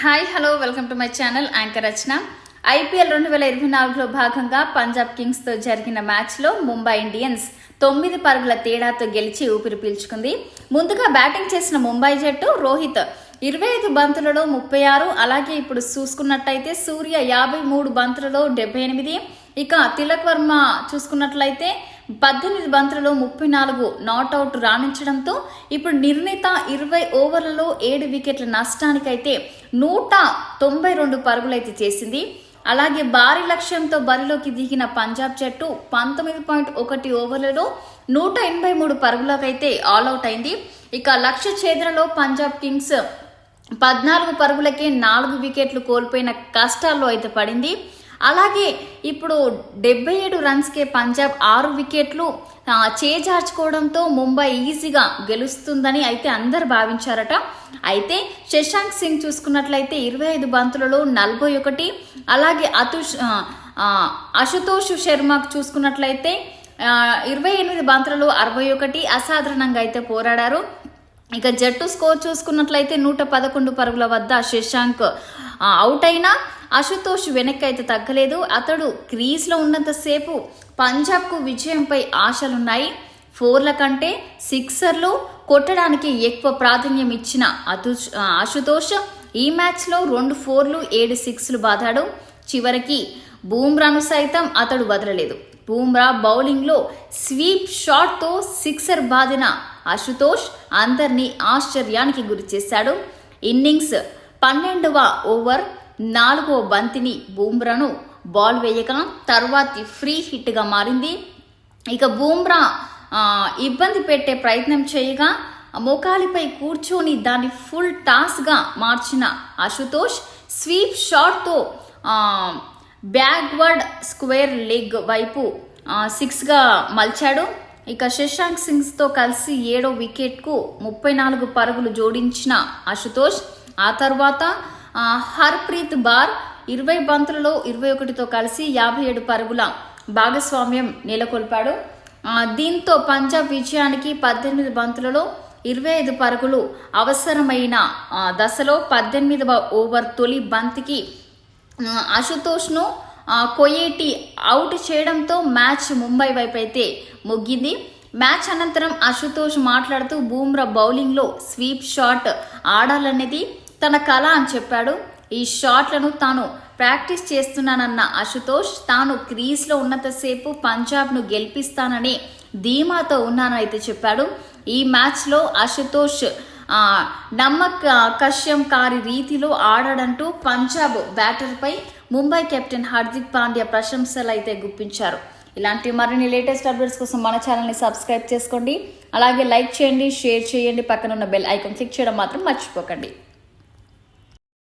Hi hello welcome to my channel anchor Rachana IPL రెండు వేల ఇరవై నాలుగులో భాగంగా పంజాబ్ కింగ్స్తో జరిగిన మ్యాచ్లో ముంబై ఇండియన్స్ తొమ్మిది పరుగుల తేడాతో గెలిచి ఊపిరి పీల్చుకుంది. ముందుగా బ్యాటింగ్ చేసిన ముంబై జట్టు రోహిత్ ఇరవై ఐదు బంతులలో ముప్పై ఆరు అలాగే ఇప్పుడు చూసుకున్నట్టయితే సూర్య యాభై మూడు బంతులలో డెబ్బై ఎనిమిది. ఇక తిలక్ వర్మ చూసుకున్నట్లయితే పద్దెనిమిది బంతులలో ముప్పై నాలుగు నాట్అవుట్ రాణించడంతో ఇప్పుడు నిర్ణీత ఇరవై ఓవర్లలో ఏడు వికెట్ల నష్టానికైతే నూట తొంభై రెండు పరుగులైతే చేసింది. అలాగే భారీ లక్ష్యంతో బరిలోకి దిగిన పంజాబ్ జట్టు పంతొమ్మిది పాయింట్ ఒకటి ఓవర్లలో నూట ఎనభై మూడు పరుగులకైతే ఆల్అవుట్ అయింది. ఇక లక్ష్య ఛేదనలో పంజాబ్ కింగ్స్ పద్నాలుగు పరుగులకే నాలుగు వికెట్లు కోల్పోయిన కష్టాల్లో అయితే పడింది. అలాగే ఇప్పుడు డెబ్బై ఏడు రన్స్కే పంజాబ్ ఆరు వికెట్లు చేజార్చుకోవడంతో ముంబై ఈజీగా గెలుస్తుందని అయితే అందరు భావించారట. అయితే శశాంక్ సింగ్ చూసుకున్నట్లయితే ఇరవై ఐదు బంతులలో నలభై ఒకటి అలాగే అతుష్ అశుతోష్ శర్మ చూసుకున్నట్లయితే ఇరవై ఎనిమిది బంతులలో అరవై ఒకటి అసాధారణంగా అయితే పోరాడారు. ఇక జట్టు స్కోర్ చూసుకున్నట్లయితే నూట పదకొండు పరుగుల వద్ద శశాంక్ అవుట్ అయినా అశుతోష్ వెనక్కైతే తగ్గలేదు. అతడు క్రీజ్లో ఉన్నంతసేపు పంజాబ్కు విజయంపై ఆశలున్నాయి. ఫోర్ల కంటే సిక్సర్లు కొట్టడానికి ఎక్కువ ప్రాధాన్యం ఇచ్చిన అతు ఆశుతోష్ అశుతోష్ ఈ మ్యాచ్లో రెండు ఫోర్లు ఏడు సిక్స్లు బాదాడు. చివరికి బూమ్రాను సైతం అతడు వదలలేదు. బూమ్రా బౌలింగ్లో స్వీప్ షాట్తో సిక్సర్ బాదిన అశుతోష్ అందరినీ ఆశ్చర్యానికి గురిచేశాడు. ఇన్నింగ్స్ పన్నెండవ ఓవర్ నాలుగో బంతిని బూమ్రాను బాల్ వేయగా తర్వాతి ఫ్రీ హిట్గా మారింది. ఇక బూమ్రా ఇబ్బంది పెట్టే ప్రయత్నం చేయగా మోకాలిపై కూర్చొని దాన్ని ఫుల్ టాస్గా మార్చిన అశుతోష్ స్వీప్ షాట్తో బ్యాక్వర్డ్ స్క్వేర్ లెగ్ వైపు సిక్స్గా మలిచాడు. ఇక శశాంక్ సింగ్స్తో కలిసి ఏడో వికెట్కు ముప్పై నాలుగు పరుగులు జోడించిన అశుతోష్ ఆ తర్వాత హర్ప్రీత్ బార్ ఇరవై బంతులలో ఇరవై ఒకటితో కలిసి యాభై ఏడు పరుగుల భాగస్వామ్యం నెలకొల్పాడు. దీంతో పంజాబ్ విజయానికి పద్దెనిమిది బంతులలో ఇరవై ఐదు పరుగులు అవసరమైన దశలో పద్దెనిమిదవ ఓవర్ తొలి బంతికి అశుతోష్ను కొయేటి అవుట్ చేయడంతో మ్యాచ్ ముంబై వైపు అయితే ముగ్గింది. మ్యాచ్ అనంతరం అశుతోష్ మాట్లాడుతూ బూమ్రా బౌలింగ్లో స్వీప్ షాట్ ఆడాలనేది తన కళ అని చెప్పాడు. ఈ షాట్లను తాను ప్రాక్టీస్ చేస్తున్నానన్న అశుతోష్ తాను క్రీజ్లో ఉన్నంతసేపు పంజాబ్ను గెలిపిస్తానని ధీమాతో ఉన్నానైతే చెప్పాడు. ఈ మ్యాచ్లో అశుతోష్ నమ్మక కశ్యం కారి రీతిలో ఆడాడంటూ పంజాబ్ బ్యాటర్పై ముంబై కెప్టెన్ హార్దిక్ పాండ్యా ప్రశంసలు అయితే గుప్పించారు. ఇలాంటి మరిన్ని లేటెస్ట్ అప్డేట్స్ కోసం మన ఛానల్ని సబ్స్క్రైబ్ చేసుకోండి. అలాగే లైక్ చేయండి షేర్ చేయండి. పక్కన ఉన్న బెల్ ఐకాన్ క్లిక్ చేయడం మాత్రం మర్చిపోకండి.